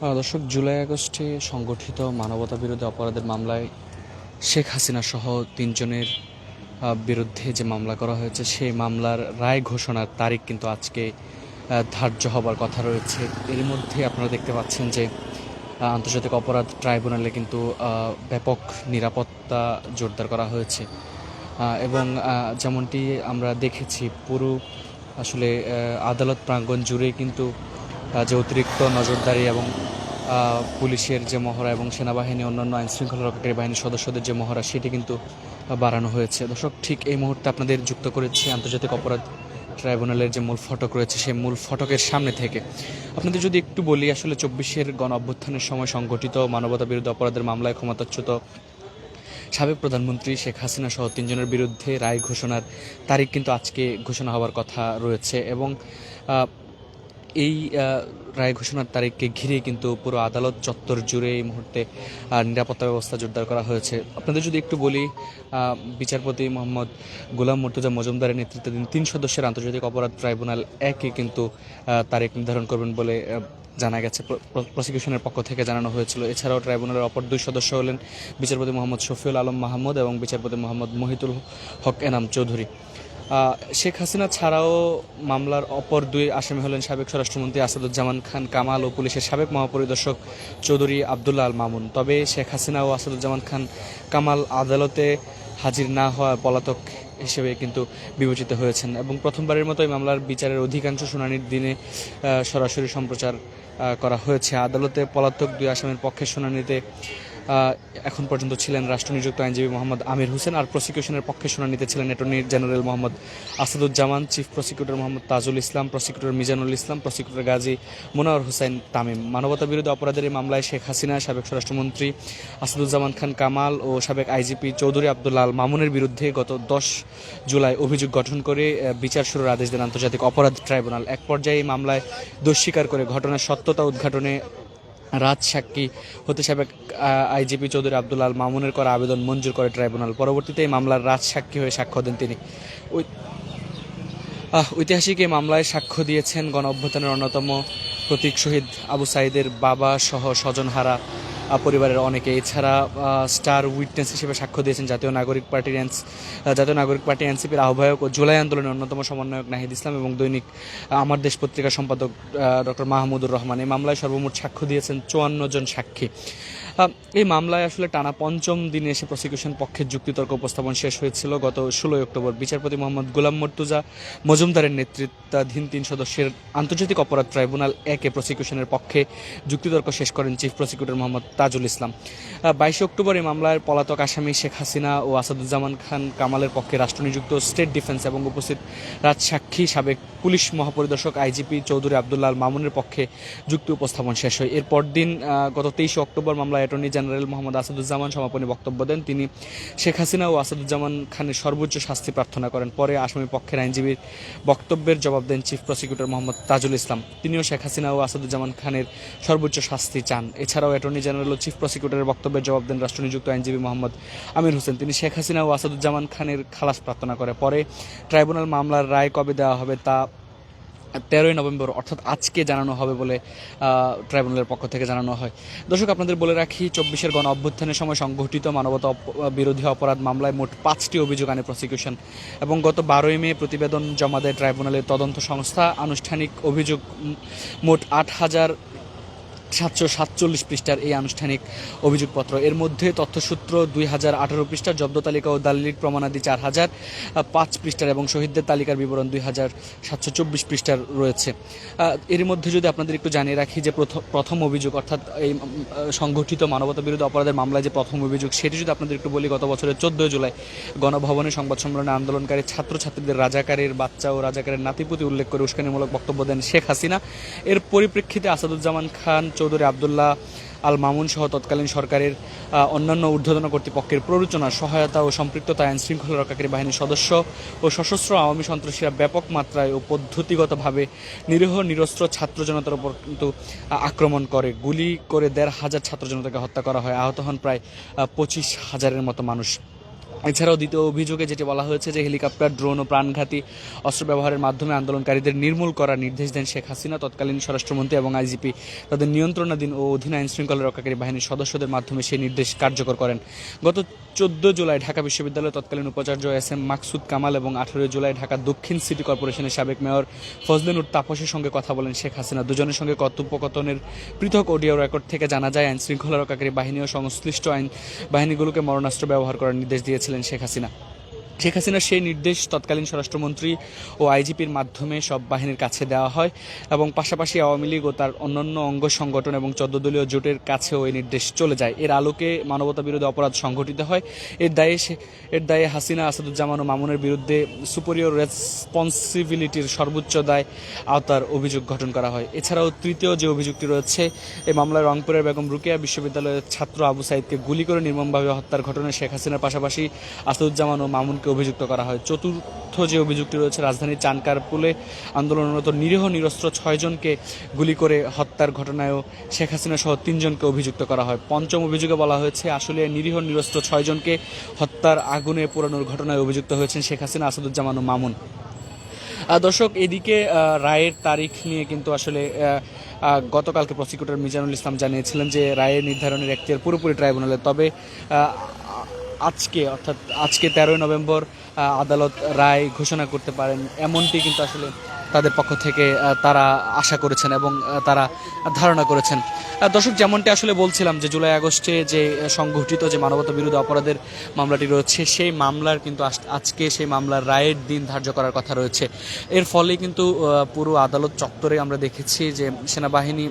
দর্শক, জুলাই আগস্টে সংগঠিত মানবতা বিরোধী অপরাধের মামলায় শেখ হাসিনা সহ তিনজনের বিরুদ্ধে যে মামলা করা হয়েছে, সেই মামলার রায় ঘোষণার তারিখ কিন্তু আজকে ধার্য হবার কথা রয়েছে। এর মধ্যে আপনারা দেখতে পাচ্ছেন যে আন্তর্জাতিক অপরাধ ট্রাইব্যুনালে কিন্তু ব্যাপক নিরাপত্তা জোরদার করা হয়েছে। এবং যেমনটি আমরা দেখেছি, পুরো আসলে আদালত প্রাঙ্গণ জুড়ে কিন্তু যে অতিরিক্ত নজরদারি এবং পুলিশের যে মহড়া এবং সেনাবাহিনী, অন্যান্য আইন শৃঙ্খলা রক্ষাকারী বাহিনীর সদস্যদের যে মহড়া, সেটি কিন্তু বাড়ানো হয়েছে। দর্শক, ঠিক এই মুহূর্তে আপনাদের যুক্ত করেছি আন্তর্জাতিক অপরাধ ট্রাইব্যুনালের যে মূল ফটক রয়েছে, সেই মূল ফটকের সামনে থেকে। আপনাদের যদি একটু বলি, আসলে চব্বিশের গণ অভ্যুত্থানের সময় সংগঠিত মানবতা বিরুদ্ধে অপরাধের মামলায় ক্ষমতাচ্যুত সাবেক প্রধানমন্ত্রী শেখ হাসিনা সহ তিনজনের বিরুদ্ধে রায় ঘোষণার তারিখ কিন্তু আজকে ঘোষণা হওয়ার কথা রয়েছে এবং এই রায় ঘোষণার তারিখকে ঘিরে কিন্তু পুরো আদালত চত্বর জুড়ে এই মুহূর্তে নিরাপত্তা ব্যবস্থা জোরদার করা হয়েছে। আপনাদের যদি একটু বলি বিচারপতি মোহাম্মদ গোলাম মর্তুজা মজুমদারের নেতৃত্বাধীন তিন সদস্যের আন্তর্জাতিক অপরাধ ট্রাইব্যুনাল একে কিন্তু তারিখ নির্ধারণ করবেন বলে জানা গেছে। প্রসিকিউশনের পক্ষ থেকে জানানো হয়েছিল। এছাড়াও ট্রাইব্যুনালের অপর দুই সদস্য হলেন বিচারপতি মোহাম্মদ শফিউল আলম মাহমুদ এবং বিচারপতি মোহাম্মদ মহিতুল হক এনাম চৌধুরী। শেখ হাসিনা ছাড়াও মামলার অপর দুই আসামি হলেন সাবেক স্বরাষ্ট্রমন্ত্রী আসাদুজ্জামান খান কামাল ও পুলিশের সাবেক মহাপরিদর্শক চৌধুরী আবদুল্লাহ আল মামুন। তবে শেখ হাসিনা ও আসাদুজ্জামান খান কামাল আদালতে হাজির না হওয়া পলাতক হিসেবে কিন্তু বিবেচিত হয়েছেন এবং প্রথমবারের মতো এই মামলার বিচারের অধিকাংশ শুনানির দিনে সরাসরি সম্প্রচার করা হয়েছে। আদালতে পলাতক দুই আসামির পক্ষের শুনানিতে এখন পর্যন্ত ছিলেন রাষ্ট্রনিযুক্ত আইনজীবী মোহাম্মদ আমির হোসেন আর প্রসিকিউশনের পক্ষে শুনানিতে ছিলেন attorney general Mohammad Asaduzzaman chief prosecutor Mohammad Tajul Islam prosecutor Mizanul Islam prosecutor Gazi Monawar Hossain Tamim. মানবতা বিরোধী অপরাধের এই মামলায় শেখ হাসিনা, সাবেক স্বরাষ্ট্রমন্ত্রী আসাদুজ্জামান খান কামাল ও সাবেক আইজিপি চৌধুরী আবদুল্লাহ মামুনের বিরুদ্ধে গত দশ জুলাই অভিযোগ গঠন করে বিচার শুরুর আদেশ দেন আন্তর্জাতিক অপরাধ ট্রাইব্যুনাল। এক পর্যায়ে এই মামলায় দোষ স্বীকার করে ঘটনার সত্যতা উদ্ঘাটনে রাজ সাক্ষী হতে সাবেক আইজিপি চৌধুরী আব্দুল আল মামুনের করা আবেদন মঞ্জুর করে ট্রাইব্যুনাল। পরবর্তীতে এই মামলার রাজ সাক্ষী হয়ে সাক্ষ্য দেন তিনি। ঐতিহাসিক এই মামলায় সাক্ষ্য দিয়েছেন গণ অভ্যুত্থানের অন্যতম প্রতীক শহীদ আবু সাইদের বাবা সহ স্বজনহারা পরিবারের অনেকে। এছাড়া স্টার উইটনেস হিসেবে সাক্ষ্য দিয়েছেন জাতীয় নাগরিক পার্টির এনস জাতীয় নাগরিক পার্টি এনসিপির আহ্বায়ক ও জুলাই আন্দোলনের অন্যতম সমন্বয়ক নাহিদ ইসলাম এবং দৈনিক আমার দেশ পত্রিকার সম্পাদক ডক্টর মাহমুদুর রহমান। এই মামলায় সর্বমোট সাক্ষ্য দিয়েছেন চুয়ান্ন জন সাক্ষী। এই মামলায় আসলে টানা পঞ্চম দিনে এসে প্রসিকিউশন পক্ষের যুক্তিতর্ক উপস্থাপন শেষ হয়েছিল। গত ষোলোই অক্টোবর বিচারপতি মোহাম্মদ গোলাম মর্তুজা মজুমদারের নেতৃত্বাধীন তিন সদস্যের আন্তর্জাতিক অপরাধ ট্রাইব্যুনাল একে প্রসিকিউশনের পক্ষে যুক্তিতর্ক শেষ করেন চিফ প্রসিকিউটর মোহাম্মদ তাজুল ইসলাম। বাইশে অক্টোবর এই মামলার পলাতক আসামি শেখ হাসিনা ও আসাদুজ্জামান খান কামালের পক্ষে রাষ্ট্রনিযুক্ত স্টেট ডিফেন্স এবং উপস্থিত রাজ সাক্ষী সাবেক পুলিশ মহাপরিদর্শক আইজিপি চৌধুরী আবদুল্লাহ মামুনের পক্ষে যুক্তি উপস্থাপন শেষ হয়। এর পরদিন আহ, গত তেইশে অক্টোবর মামলায় অ্যাটর্নি জেনারেল মোহাম্মদ আসাদুজ্জামান সমাপনী বক্তব্য দেন। তিনি শেখ হাসিনা ও আসাদুজ্জামান খানের সর্বোচ্চ শাস্তি প্রার্থনা করেন। পরে আসামি পক্ষের আইনজীবীর বক্তব্যের জবাব দেন চিফ প্রসিকিউটর মোহাম্মদ তাজুল ইসলাম। তিনিও শেখ হাসিনা ও আসাদুজ্জামান খানের সর্বোচ্চ শাস্তি চান। এছাড়াও অ্যাটর্নি জেনারেল ও চিফ প্রসিকিউটরের বক্তব্যের জবাব দেন রাষ্ট্রনিযুক্ত আইনজীবী মোহাম্মদ আমির হোসেন। তিনি শেখ হাসিনা ও আসাদুজ্জামান খানের খালাস প্রার্থনা করে। পরে ট্রাইব্যুনাল মামলার রায় কবে দেওয়া হবে তা তেরোই নভেম্বর, অর্থাৎ আজকে জানানো হবে বলে ট্রাইব্যুনালের পক্ষ থেকে জানানো হয়। দর্শক, আপনাদের বলে রাখি, চব্বিশের গণ অভ্যুত্থানের সময় সংঘটিত মানবতা বিরোধী অপরাধ মামলায় মোট পাঁচটি অভিযোগ আনে প্রসিকিউশন এবং গত বারোই মে প্রতিবেদন জমা দেয় ট্রাইব্যুনালের তদন্ত সংস্থা। আনুষ্ঠানিক অভিযোগ মোট আট হাজার সাতশো সাতচল্লিশ পৃষ্ঠার এই আনুষ্ঠানিক অভিযোগপত্র। এর মধ্যে তথ্যসূত্র দুই হাজার আঠারো পৃষ্ঠার জব্দ তালিকা ও দালিলিক প্রমাণাদি চার হাজার পাঁচ পৃষ্ঠার এবং শহীদদের তালিকার বিবরণ দুই হাজার সাতশো চব্বিশ পৃষ্ঠার রয়েছে। এর মধ্যে যদি আপনাদের একটু জানিয়ে রাখি যে প্রথম অভিযোগ, অর্থাৎ এই সংগঠিত মানবতা বিরোধী অপরাধের মামলায় যে প্রথম অভিযোগ, সেটি যদি আপনাদের একটু বলি, গত বছরের চোদ্দোই জুলাই গণভবনে সংবাদ সম্মেলনে আন্দোলনকারী ছাত্রছাত্রীদের রাজাকারের বাচ্চা ও রাজাকারের নাতিপুতি উল্লেখ করে উস্কানিমূলক বক্তব্য দেন শেখ হাসিনা। এর পরিপ্রেক্ষিতে আসাদুজ্জামান খান চৌধুরী আবদুল্লাহ আল মামুন সহ তৎকালীন সরকারের অন্যান্য ঊর্ধ্বতন কর্তৃপক্ষের প্ররোচনা সহায়তা ও সম্পৃক্ততা আইন শৃঙ্খলা রক্ষাকারী বাহিনীর সদস্য ও সশস্ত্র আওয়ামী সন্ত্রাসীরা ব্যাপক মাত্রায় ও পদ্ধতিগতভাবে নিরীহ, নিরস্ত্র ছাত্র জনতার উপর কিন্তু আক্রমণ করে। গুলি করে দেড় হাজার ছাত্র জনতাকে হত্যা করা হয়। আহত হন প্রায় পঁচিশ হাজারের মতো মানুষ। এছাড়াও দ্বিতীয় অভিযোগে যেটি বলা হয়েছে যে হেলিকপ্টার, ড্রোন ও প্রাণঘাতী অস্ত্র ব্যবহারের মাধ্যমে আন্দোলনকারীদের নির্মূল করার নির্দেশ দেন শেখ হাসিনা। তৎকালীন স্বরাষ্ট্রমন্ত্রী এবং আইজিপি তাদের নিয়ন্ত্রণাধীন ও অধীন আইন শৃঙ্খলা রক্ষাকারী বাহিনীর সদস্যদের মাধ্যমে সেই নির্দেশ কার্যকর করেন। গত চোদ্দ জুলাই ঢাকা বিশ্ববিদ্যালয়ের তৎকালীন উপাচার্য এস এম মাকসুদ কামাল এবং আঠারোই জুলাই ঢাকা দক্ষিণ সিটি কর্পোরেশনের সাবেক মেয়র ফজলিনুর তাপসের সঙ্গে কথা বলেন শেখ হাসিনা। দুজনের সঙ্গে কথোপকথনের পৃথক অডিও রেকর্ড থেকে জানা যায় আইন শৃঙ্খলা রক্ষাকারী বাহিনী ও সংশ্লিষ্ট আইন বাহিনীগুলোকে মরণাস্ত্র ব্যবহার করার নির্দেশ দিয়েছিলেন শেখ হাসিনা। শেখ হাসিনার সেই নির্দেশ তৎকালীন স্বরাষ্ট্রমন্ত্রী ও আইজিপির মাধ্যমে সব বাহিনীর কাছে দেওয়া হয় এবং পাশাপাশি আওয়ামী লীগ ও তার অন্যান্য অঙ্গ সংগঠন এবং চোদ্দ দলীয় জোটের কাছেও এই নির্দেশ চলে যায়। এর আলোকে মানবতা বিরোধী অপরাধ সংঘটিত হয়। এর দায়ে এর দায়ে হাসিনা, আসাদুজ্জামান ও মামুনের বিরুদ্ধে সুপেরিয়র রেসপন্সিবিলিটির সর্বোচ্চ দায় আওতার অভিযোগ গঠন করা হয়। এছাড়াও তৃতীয় যে অভিযোগটি রয়েছে এই মামলায় রংপুরের বেগম রুকেয়া বিশ্ববিদ্যালয়ের ছাত্র আবু সাইদকে গুলি করে নির্মমভাবে হত্যার ঘটনায় শেখ হাসিনার পাশাপাশি আসাদুজ্জামান ও মামুনকে অভিযুক্ত করা হয়। চতুর্থ যে অভিযোগটি রয়েছে রাজধানীর চানকার পুলে আন্দোলনরত নিরীহ নিরস্ত্র ছয়জনকে গুলি করে হত্যার ঘটনায়ও শেখ হাসিনা সহ তিনজনকে অভিযুক্ত করা হয়। পঞ্চম অভিযোগে বলা হয়েছে, আসলে নিরীহ নিরস্ত্র ছয়জনকে হত্যার আগুনে পোড়ানোর ঘটনায় অভিযুক্ত হয়েছেন শেখ হাসিনা, আসাদুজ্জামান ও মামুন। দর্শক, এদিকে রায়ের তারিখ নিয়ে কিন্তু আসলে গতকালকে প্রসিকিউটর মিজানুল ইসলাম জানিয়েছিলেন যে রায়ের নির্ধারণের এখতিয়ার পুরোপুরি ট্রাইব্যুনালে। তবে আজকে, অর্থাৎ আজকে তেরোই নভেম্বর আদালত রায় ঘোষণা করতে পারেন এমনটি কিন্তু আসলে তাদের পক্ষ থেকে তারা আশা করেছেন এবং তারা ধারণা করেছেন। দর্শক, যেমনটি আসলে বলছিলাম যে জুলাই আগস্টে যে সংঘটিত যে মানবতা বিরোধী অপরাধের মামলাটি রয়েছে, সেই মামলার কিন্তু আজকে সেই মামলার রায়ের দিন ধার্য করার কথা রয়েছে। এর ফলে কিন্তু পুরো আদালত চত্বরে আমরা দেখেছি যে সেনাবাহিনী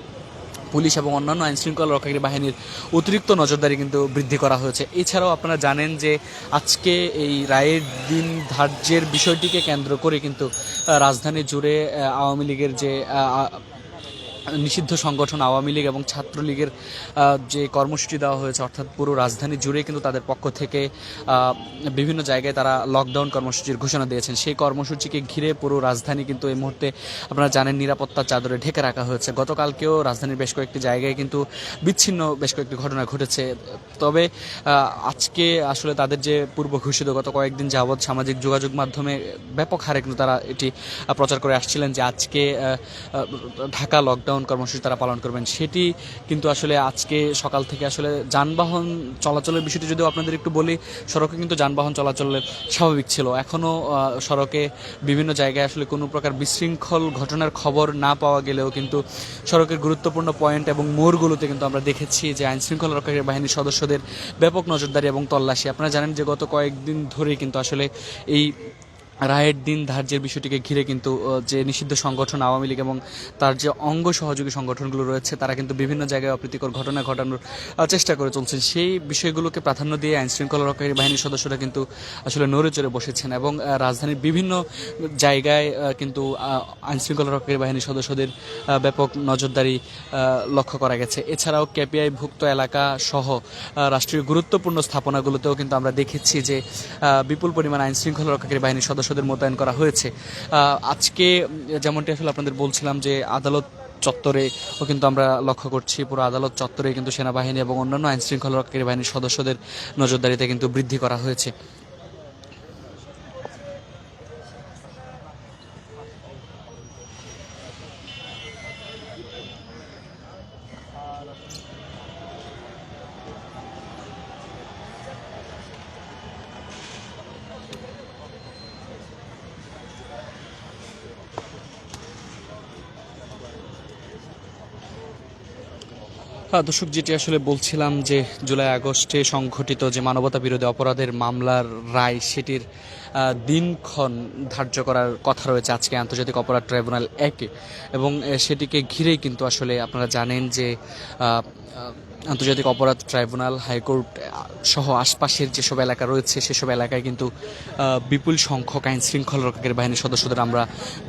পুলিশ এবং অন্যান্য আইনশৃঙ্খলা রক্ষাকারী বাহিনীর অতিরিক্ত নজরদারি কিন্তু বৃদ্ধি করা হয়েছে। এছাড়াও আপনারা জানেন যে আজকে এই রায়ের দিন ধার্যের বিষয়টিকে কেন্দ্র করে কিন্তু রাজধানী জুড়ে আওয়ামী লীগের যে নিষিদ্ধ সংগঠন আওয়ামী লীগ এবং ছাত্রলীগের যে কর্মসূচি দেওয়া হয়েছে, অর্থাৎ পুরো রাজধানী জুড়ে কিন্তু তাদের পক্ষ থেকে বিভিন্ন জায়গায় তারা লকডাউন কর্মসূচির ঘোষণা দিয়েছেন। সেই কর্মসূচিকে ঘিরে পুরো রাজধানী কিন্তু এই মুহূর্তে আপনারা জানেন নিরাপত্তার চাদরে ঢেকে রাখা হয়েছে। গতকালকেও রাজধানীর বেশ কয়েকটি জায়গায় কিন্তু বিচ্ছিন্ন বেশ কয়েকটি ঘটনা ঘটেছে। তবে আজকে আসলে তাদের যে পূর্ব ঘোষিত গত কয়েকদিন যাবৎ সামাজিক যোগাযোগ মাধ্যমে ব্যাপক হারে কিন্তু তারা এটি প্রচার করে আসছিলেন যে আজকে ঢাকা লকডাউন কর্মসূচি তারা পালন করবেন, সেটি কিন্তু আসলে আজকে সকাল থেকে আসলে যানবাহন চলাচলের বিষয়টি যদি আপনাদের একটু বলি, সড়কে কিন্তু যানবাহন চলাচলের স্বাভাবিক ছিল। এখনও সড়কে বিভিন্ন জায়গায় আসলে কোনো প্রকার বিশৃঙ্খল ঘটনার খবর না পাওয়া গেলেও কিন্তু সড়কের গুরুত্বপূর্ণ পয়েন্ট এবং মোড়গুলোতে কিন্তু আমরা দেখেছি যে আইন শৃঙ্খলা রক্ষাকারী বাহিনীর সদস্যদের ব্যাপক নজরদারি এবং তল্লাশি। আপনারা জানেন যে গত কয়েকদিন ধরেই কিন্তু আসলে এই রায়ের দিন ধার্যের বিষয়টিকে ঘিরে কিন্তু যে নিষিদ্ধ সংগঠন আওয়ামী লীগ এবং তার যে অঙ্গ সহযোগী সংগঠনগুলো রয়েছে, তারা কিন্তু বিভিন্ন জায়গায় অপ্রীতিকর ঘটনা ঘটানোর চেষ্টা করে চলছেন। সেই বিষয়গুলোকে প্রাধান্য দিয়ে আইন শৃঙ্খলা রক্ষাকারী বাহিনীর সদস্যরা কিন্তু আসলে নড়ে চড়ে বসেছেন এবং রাজধানীর বিভিন্ন জায়গায় কিন্তু আইন শৃঙ্খলা রক্ষাকারী বাহিনীর সদস্যদের ব্যাপক নজরদারি লক্ষ্য করা গেছে। এছাড়াও কেপিআই ভুক্ত এলাকা সহ রাষ্ট্রীয় গুরুত্বপূর্ণ স্থাপনাগুলোতেও কিন্তু আমরা দেখেছি যে বিপুল পরিমাণ আইন শৃঙ্খলা রক্ষাকারী বাহিনীর সদস্যদের মোতায়েন করা হয়েছে। আজকে যেমনটি আসলে আপনাদের বলছিলাম যে আদালত চত্বরে ও কিন্তু আমরা লক্ষ্য করছি, পুরো আদালত চত্বরে কিন্তু সেনাবাহিনী এবং অন্যান্য আইনশৃঙ্খলা রক্ষাকারী বাহিনীর সদস্যদের নজরদারিতে কিন্তু বৃদ্ধি করা হয়েছে। দর্শক, যেটি আসলে বলছিলাম যে জুলাই আগস্টে সংঘটিত যে মানবতা বিরোধী অপরাধের মামলার রায়, সেটির দিনক্ষণ ধার্য করার কথা রয়েছে আজকে আন্তর্জাতিক অপরাধ ট্রাইব্যুনাল একে। এবং সেটিকে ঘিরেই কিন্তু আসলে আপনারা জানেন যে আন্তর্জাতিক অপরাধ ট্রাইব্যুনাল, হাইকোর্ট সহ আশপাশের যেসব এলাকা রয়েছে, সেসব এলাকায় কিন্তু বিপুল সংখ্যক আইন শৃঙ্খলা রক্ষাকারী বাহিনীর সদস্যদের আমরা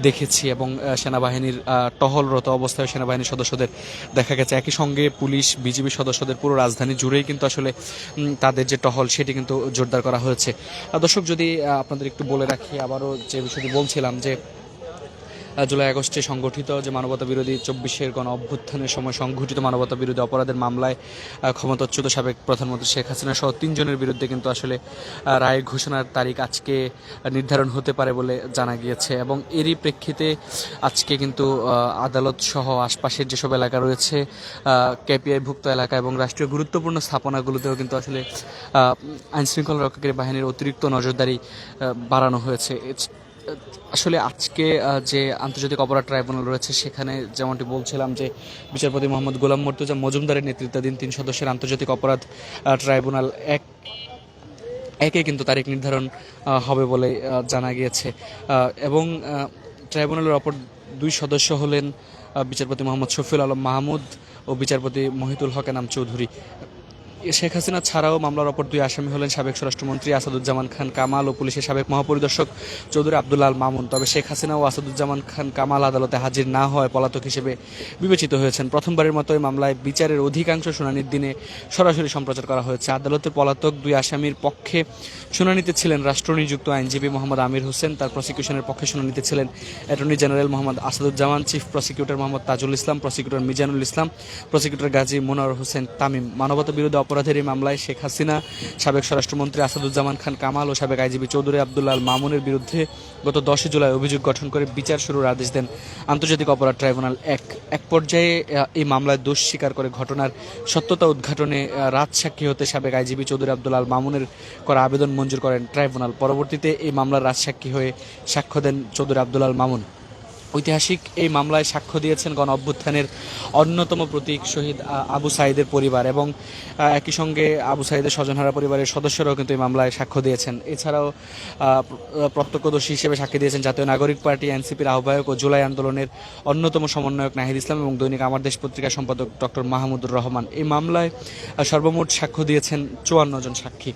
দেখেছি এবং সেনাবাহিনীর টহলরত অবস্থায় সেনাবাহিনীর সদস্যদের দেখা গেছে। একই সঙ্গে পুলিশ বিজিবি সদস্যদের পুরো রাজধানী জুড়েই কিন্তু আসলে তাদের যে টহল, সেটি কিন্তু জোরদার করা হয়েছে। দর্শক, যদি আপনাদের একটু বলে রাখি, আবারও যে বিষয়টি বলছিলাম যে জুলাই আগস্টে সংগঠিত যে মানবতা বিরোধী চব্বিশের গণ অভ্যুত্থানের সময় সংঘটিত মানবতা বিরোধী অপরাধের মামলায় ক্ষমতাচ্যুত সাবেক প্রধানমন্ত্রী শেখ হাসিনা সহ তিনজনের বিরুদ্ধে কিন্তু আসলে রায় ঘোষণার তারিখ আজকে নির্ধারণ হতে পারে বলে জানা গিয়েছে এবং এরই প্রেক্ষিতে আজকে কিন্তু আদালত সহ আশপাশের যেসব এলাকা রয়েছে কেপিআই ভুক্ত এলাকা এবং রাষ্ট্রীয় গুরুত্বপূর্ণ স্থাপনাগুলোতেও কিন্তু আসলে আইন শৃঙ্খলা রক্ষাকারী বাহিনীর অতিরিক্ত নজরদারি বাড়ানো হয়েছে। আসলে আজকে যে আন্তর্জাতিক অপরাধ ট্রাইব্যুনাল রয়েছে, সেখানে যেমনটি বলছিলাম যে বিচারপতি মোহাম্মদ গোলাম মর্তুজা মজুমদারের নেতৃত্বাধীন তিন সদস্যের আন্তর্জাতিক অপরাধ ট্রাইব্যুনাল এক, একে কিন্তু তারিখ নির্ধারণ হবে বলে জানা গিয়েছে। এবং ট্রাইব্যুনালের অপর দুই সদস্য হলেন বিচারপতি মোহাম্মদ শফিউল আলম মাহমুদ ও বিচারপতি মহিতুল হক নাম চৌধুরী। শেখ হাসিনা ছাড়াও মামলার অপর দুই আসামি হলেন সাবেক স্বরাষ্ট্রমন্ত্রী আসাদুজ্জামান খান কামাল ও পুলিশের সাবেক মহাপরিদর্শক চৌধুরী আব্দুল্লাহ আল মামুন। তবে শেখ হাসিনা ও আসাদুজ্জামান খান কামাল আদালতে হাজির না হওয়ায় পলাতক হিসেবে বিবেচিত হয়েছেন। প্রথমবারের মতো এই মামলায় বিচারের অধিকাংশ শুনানির দিনে সরাসরি সম্প্রচার করা হয়েছে। আদালতের পলাতক দুই আসামির পক্ষে শুনানিতে ছিলেন রাষ্ট্রনিযুক্ত আইনজীবী মোহাম্মদ আমির হোসেন, তার প্রসিকিউশনের পক্ষে শুনানিতে ছিলেন attorney general Mohammad Asaduzzaman, chief prosecutor Mohammad Tajul Islam, prosecutor Mizanul Islam, prosecutor Gazi Monar Hossain Tamim. মানবতা বিরোধী অপরাধের এই মামলায় শেখ হাসিনা, সাবেক স্বরাষ্ট্রমন্ত্রী আসাদুজ্জামান খান কামাল ও সাবেক আইজিবি চৌধুরী আব্দুল্লাহ মামুনের বিরুদ্ধে গত দশই জুলাই অভিযোগ গঠন করে বিচার শুরুর আদেশ দেন আন্তর্জাতিক অপরাধ ট্রাইব্যুনাল এক। এক পর্যায়ে এই মামলায় দোষ স্বীকার করে ঘটনার সত্যতা উদ্ঘাটনে রাজ সাক্ষী হতে সাবেক আইজিবি চৌধুরী আব্দুল্লাহ মামুনের করা আবেদন মঞ্জুর করেন ট্রাইব্যুনাল। পরবর্তীতে এই মামলার রাজসাক্ষী হয়ে সাক্ষ্য দেন চৌধুরী আব্দুল্লাহ মামুন। ঐতিহাসিক এই মামলায় সাক্ষ্য দিয়েছেন গণ অভ্যুত্থানের অন্যতম প্রতীক শহীদ আবু সাইদের পরিবার এবং একই সঙ্গে আবু সাইদের স্বজনহারা পরিবারের সদস্যরাও কিন্তু এই মামলায় সাক্ষ্য দিয়েছেন। এছাড়াও প্রত্যক্ষদর্শী হিসেবে সাক্ষী দিয়েছেন জাতীয় নাগরিক পার্টি, এনসিপির আহ্বায়ক ও জুলাই আন্দোলনের অন্যতম সমন্বয়ক নাহিদ ইসলাম এবং দৈনিক আমার দেশ পত্রিকার সম্পাদক ডক্টর মাহমুদুর রহমান। এই মামলায় সর্বমোট সাক্ষ্য দিয়েছেন চুয়ান্ন জন সাক্ষী।